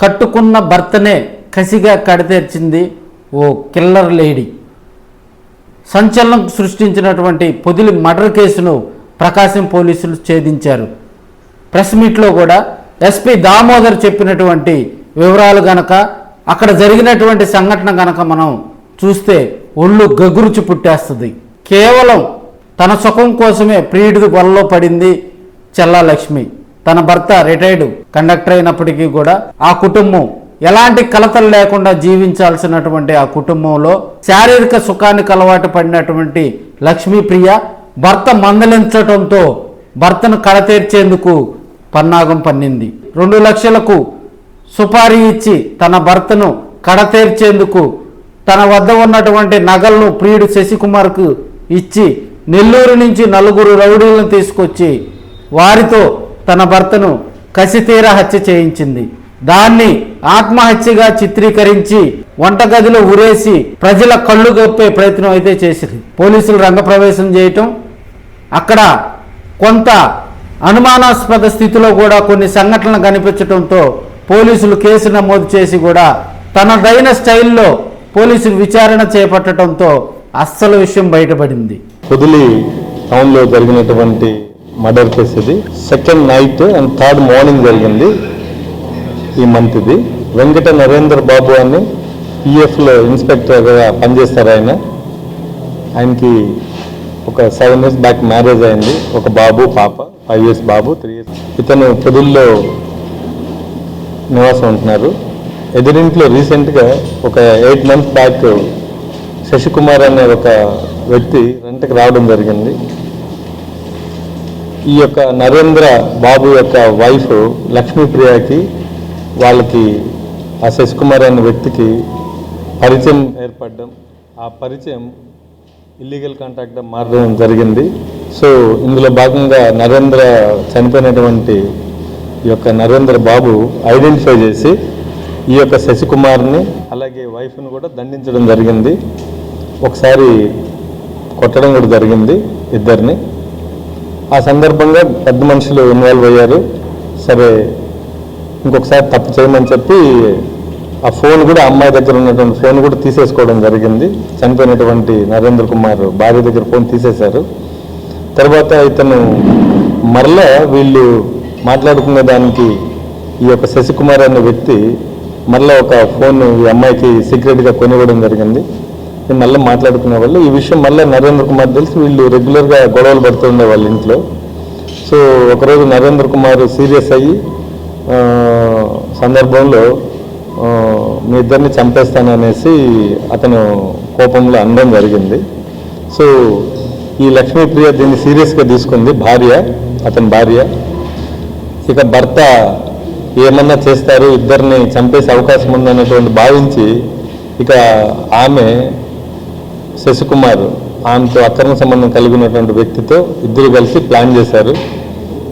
కట్టుకున్న భర్తనే కసిగా కడతీర్చింది ఓ కిల్లర్ లేడీ. సంచలనం సృష్టించినటువంటి పొదిలి మర్డర్ కేసును ప్రకాశం పోలీసులు ఛేదించారు. ప్రెస్ మీట్లో కూడా ఎస్పీ దామోదర్ చెప్పినటువంటి వివరాలు గనక అక్కడ జరిగినటువంటి సంఘటన గనక మనం చూస్తే ఒళ్ళు గగురుచి పుట్టేస్తుంది. కేవలం తన సుఖం కోసమే ప్రియుడిది వలలో పడింది చెల్లాలక్ష్మి. తన భర్త రిటైర్డ్ కండక్టర్ అయినప్పటికీ కూడా ఆ కుటుంబం ఎలాంటి కలతలు లేకుండా జీవించాల్సినటువంటి ఆ కుటుంబంలో శారీరక సుఖానికి అలవాటు పడినటువంటి లక్ష్మీప్రియ భర్త మందలించటంతో భర్తను కడతీర్చేందుకు పన్నాగం పన్నింది. రెండు లక్షలకు సుపారీ ఇచ్చి తన భర్తను కడతీర్చేందుకు తన వద్ద ఉన్నటువంటి నగలను ప్రియుడు శశికుమార్కు ఇచ్చి నెల్లూరు నుంచి నలుగురు రౌడీలను తీసుకొచ్చి వారితో తన భర్తను కసితీర హత్య చేయించింది. దాన్ని ఆత్మహత్యగా చిత్రీకరించి వంటగదిలో ఉరేసి ప్రజల కళ్ళు గొప్పే ప్రయత్నం అయితే చేసింది. పోలీసులు రంగప్రవేశం చేయటం అక్కడ కొంత అనుమానాస్పద స్థితిలో కూడా కొన్ని సంఘటనలు కనిపించడంతో పోలీసులు కేసు నమోదు చేసి కూడా తనదైన స్టైల్లో పోలీసులు విచారణ చేపట్టడంతో అస్సలు విషయం బయటపడింది. పొదిలి టౌన్లో జరిగినటువంటి మర్డర్ కేసు ఇది second night and third morning జరిగింది ఈ మంత్ ఇది. వెంకట నరేంద్ర బాబు అని పిఎఫ్లో ఇన్స్పెక్టర్గా పనిచేస్తారు ఆయన. ఆయనకి ఒక సెవెన్ ఇయర్స్ బ్యాక్ మ్యారేజ్ అయింది. ఒక బాబు పాప ఫైవ్ ఇయర్స్ బాబు త్రీ ఇయర్స్ ఇతను పొదుల్లో నివాసం ఉంటున్నారు. ఎదురింట్లో రీసెంట్గా ఒక ఎయిట్ మంత్స్ బ్యాక్ శశికుమార్ అనే ఒక వ్యక్తి రెంట్కి రావడం జరిగింది. ఈ యొక్క నరేంద్ర బాబు యొక్క వైఫ్ లక్ష్మీప్రియకి వాళ్ళకి ఆ శశికుమార్ అనే వ్యక్తికి పరిచయం ఏర్పడడం ఆ పరిచయం ఇల్లీగల్ కాంట్రాక్ట్ మారడం జరిగింది. సో ఇందులో భాగంగా నరేంద్ర చనిపోయినటువంటి ఈ యొక్క నరేంద్ర బాబు ఐడెంటిఫై చేసి ఈ యొక్క శశికుమార్ని అలాగే వైఫ్ని కూడా దండించడం జరిగింది. ఒకసారి కొట్టడం కూడా జరిగింది ఇద్దరిని. ఆ సందర్భంగా పెద్ద మనుషులు ఇన్వాల్వ్ అయ్యారు. సరే ఇంకొకసారి తప్పు చేయమని చెప్పి ఆ ఫోన్ కూడా అమ్మాయి దగ్గర ఉన్నటువంటి ఫోన్ కూడా తీసేసుకోవడం జరిగింది. చనిపోయినటువంటి నరేంద్ర కుమార్ భార్య దగ్గర ఫోన్ తీసేశారు. తర్వాత ఇతను మరలా వీళ్ళు మాట్లాడుకునే దానికి ఈ యొక్క శశికుమార్ అనే వ్యక్తి మరలా ఒక ఫోన్ ఈ అమ్మాయికి సీక్రెట్గా కొనివ్వడం జరిగింది. మళ్ళీ మాట్లాడుకునే వాళ్ళు. ఈ విషయం మళ్ళీ నరేంద్ర కుమార్ తెలిసి. వీళ్ళు రెగ్యులర్గా గొడవలు పడుతుండే వాళ్ళ ఇంట్లో. సో ఒకరోజు నరేంద్ర కుమార్ సీరియస్ అయ్యి సందర్భంలో మీ ఇద్దరిని చంపేస్తాననేసి అతను కోపంలో అనడం జరిగింది. సో ఈ లక్ష్మీప్రియ దీన్ని సీరియస్గా తీసుకుంది. భార్య అతని భార్య. ఇక భర్త ఏమన్నా చేస్తారు? ఇద్దరిని చంపేసే అవకాశం ఉందనేటువంటి భావించి ఇక ఆమె శశికుమార్ ఆమెతో అక్రమ సంబంధం కలిగి ఉన్నటువంటి వ్యక్తితో ఇద్దరు కలిసి ప్లాన్ చేశారు.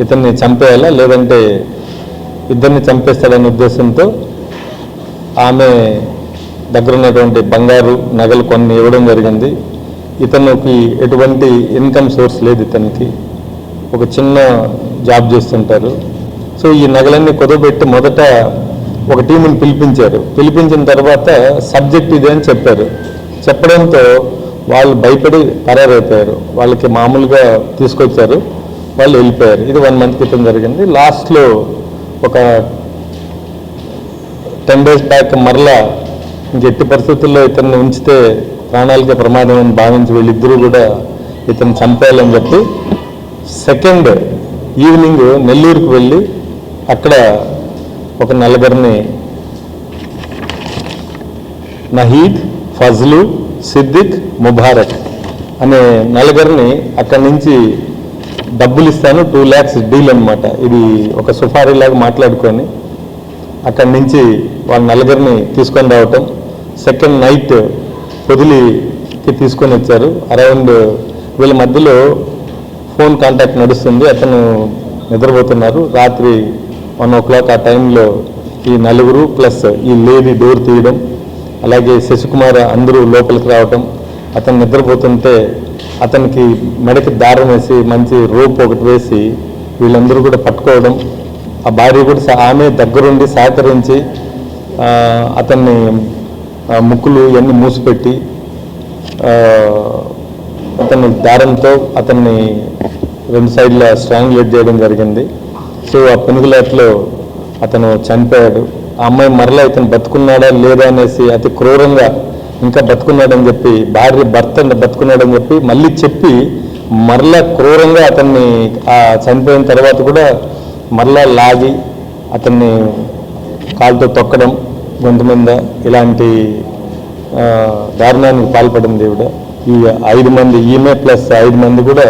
ఇతన్ని చంపేయాలా? లేదంటే ఇద్దరిని చంపేస్తాడనే ఉద్దేశంతో ఆమె దగ్గర ఉన్నటువంటి బంగారు నగలు కొన్ని ఇవ్వడం జరిగింది. ఇతనికి ఎటువంటి ఇన్కమ్ సోర్స్ లేదు ఇతనికి. ఒక చిన్న జాబ్ చేస్తుంటారు. సో ఈ నగలన్నీ కుదవబెట్టి మొదట ఒక టీంని పిలిపించారు. పిలిపించిన తర్వాత సబ్జెక్ట్ ఇదే అని చెప్పారు. చెప్పడంతో వాళ్ళు భయపడి పరారైపోయారు. వాళ్ళకి మామూలుగా తీసుకొచ్చారు. వాళ్ళు వెళ్ళిపోయారు. ఇది వన్ మంత్ క్రితం జరిగింది. లాస్ట్లో ఒక టెన్ డేస్ బ్యాక్ మరలా ఇంకెట్టి పరిస్థితుల్లో ఇతన్ని ఉంచితే ప్రాణాలకి ప్రమాదం అని భావించి వీళ్ళిద్దరూ కూడా ఇతను చంపేయాలని చెప్పి సెకండ్ ఈవినింగ్ నెల్లూరుకు వెళ్ళి అక్కడ ఒక నలుగురిని నహీద్ ఫజ్లు సిద్దిక్ ముబారక్ అనే నలుగురిని అక్కడి నుంచి డబ్బులు ఇస్తాను టూ ల్యాక్స్ డీల్ అనమాట ఇది ఒక సుఫారీ లాగా మాట్లాడుకొని అక్కడి నుంచి వాళ్ళ నలుగురిని తీసుకొని రావటం. సెకండ్ నైట్ పొదిలికి తీసుకొని వచ్చారు. అరౌండ్ వీళ్ళ మధ్యలో ఫోన్ కాంటాక్ట్ నడుస్తుంది. అతను నిద్రపోతున్నారు. రాత్రి వన్ ఓ క్లాక్ ఆ టైంలో ఈ నలుగురు ప్లస్ ఈ లేడీ డోర్ తీయడం. అలాగే శశికుమార్ అందరూ లోపలికి రావటం అతను నిద్రపోతుంటే అతనికి మెడకి దారం వేసి మంచి రోప్ ఒకటి వేసి వీళ్ళందరూ కూడా పట్టుకోవడం ఆ భార్య కూడా ఆమె దగ్గరుండి సహకరించి అతన్ని ముక్కులు ఇవన్నీ మూసిపెట్టి అతన్ని దారంతో అతన్ని రెండు సైడ్ల స్ట్రాంగ్లేట్ చేయడం జరిగింది. సో ఆ పెనుగులాట్లో అతను చనిపోయాడు. ఆ అమ్మాయి మరలా ఇతను బతుకున్నాడా లేదా అనేసి అతి క్రూరంగా ఇంకా బతుకున్నాడని చెప్పి భార్య భర్త బతుకున్నాడని చెప్పి మళ్ళీ చెప్పి మరలా క్రూరంగా అతన్ని ఆ చనిపోయిన తర్వాత కూడా మరలా లాగి అతన్ని కాలుతో తొక్కడం గొంతు మీద ఇలాంటి దారుణానికి పాల్పడింది ఈవిడ ఈ ఐదు మంది ఈమె ప్లస్ ఐదు మంది కూడా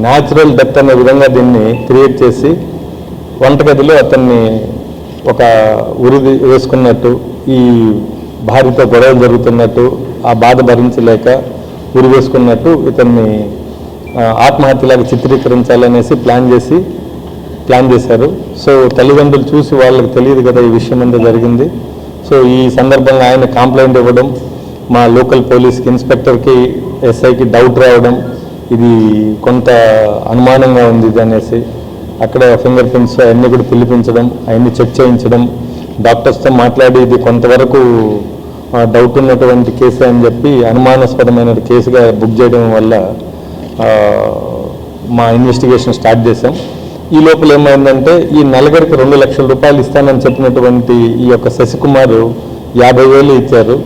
న్యాచురల్ డెత్ అనే విధంగా దీన్ని క్రియేట్ చేసి వంటగదిలో అతన్ని ఒక ఉరి వేసుకున్నట్టు ఈ భార్యతో గొడవలు జరుగుతున్నట్టు ఆ బాధ భరించలేక ఉరి వేసుకున్నట్టు ఇతన్ని ఆత్మహత్యలాగా చిత్రీకరించాలనేసి ప్లాన్ చేసి ప్లాన్ చేశారు. సో తల్లిదండ్రులు చూసి వాళ్ళకి తెలియదు కదా ఈ విషయం అంతా జరిగింది. సో ఈ సందర్భంగా ఆయన కంప్లైంట్ ఇవ్వడం మా లోకల్ పోలీస్కి ఇన్స్పెక్టర్కి ఎస్ఐకి డౌట్ రావడం ఇది కొంత అనుమానంగా ఉంది ఇది అనేసి అక్కడ ఫింగర్ ప్రింట్స్ అవన్నీ కూడా పిలిపించడం అవన్నీ చెక్ చేయించడం. డాక్టర్స్తో మాట్లాడి ఇది కొంతవరకు డౌట్ ఉన్నటువంటి కేసు అని చెప్పి అనుమానాస్పదమైన కేసుగా బుక్ చేయడం వల్ల మా ఇన్వెస్టిగేషన్ స్టార్ట్ చేశాం. ఈ లోపల ఏమైందంటే ఈ నలుగురికి రెండు లక్షల రూపాయలు ఇస్తానని చెప్పినటువంటి ఈ యొక్క శశికుమార్ యాభై వేలు ఇచ్చారు.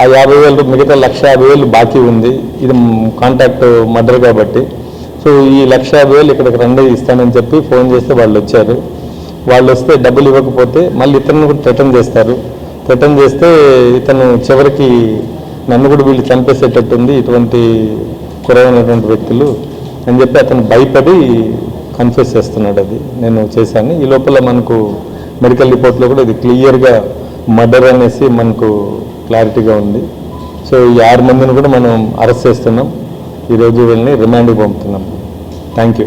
ఆ యాభై వేలు మిగతా లక్ష యాభై వేలు బాకీ ఉంది. ఇది కాంటాక్ట్ మర్డర్ కాబట్టి. సో ఈ లక్ష యాభై వేలు ఇక్కడికి రండి ఇస్తానని చెప్పి ఫోన్ చేస్తే వాళ్ళు వచ్చారు. వాళ్ళు వస్తే డబ్బులు ఇవ్వకపోతే మళ్ళీ ఇతను కూడా రిటర్న్ చేస్తారు. రిటర్న్ చేస్తే ఇతను చివరికి నన్ను కూడా వీళ్ళు చంపేసేటట్టుంది ఇటువంటి కురైనటువంటి వ్యక్తులు అని చెప్పి అతను భయపడి కన్ఫ్యూస్ చేస్తున్నాడు అది. నేను చేశాను. ఈ లోపల మనకు మెడికల్ రిపోర్ట్లో కూడా ఇది క్లియర్గా మర్డర్ అనేసి మనకు క్లారిటీగా ఉంది. సో ఈ ఆరు మందిని కూడా మనం అరెస్ట్ చేస్తున్నాం. ఈరోజు వీళ్ళని రిమాండ్కి పంపుతున్నాం. Thank you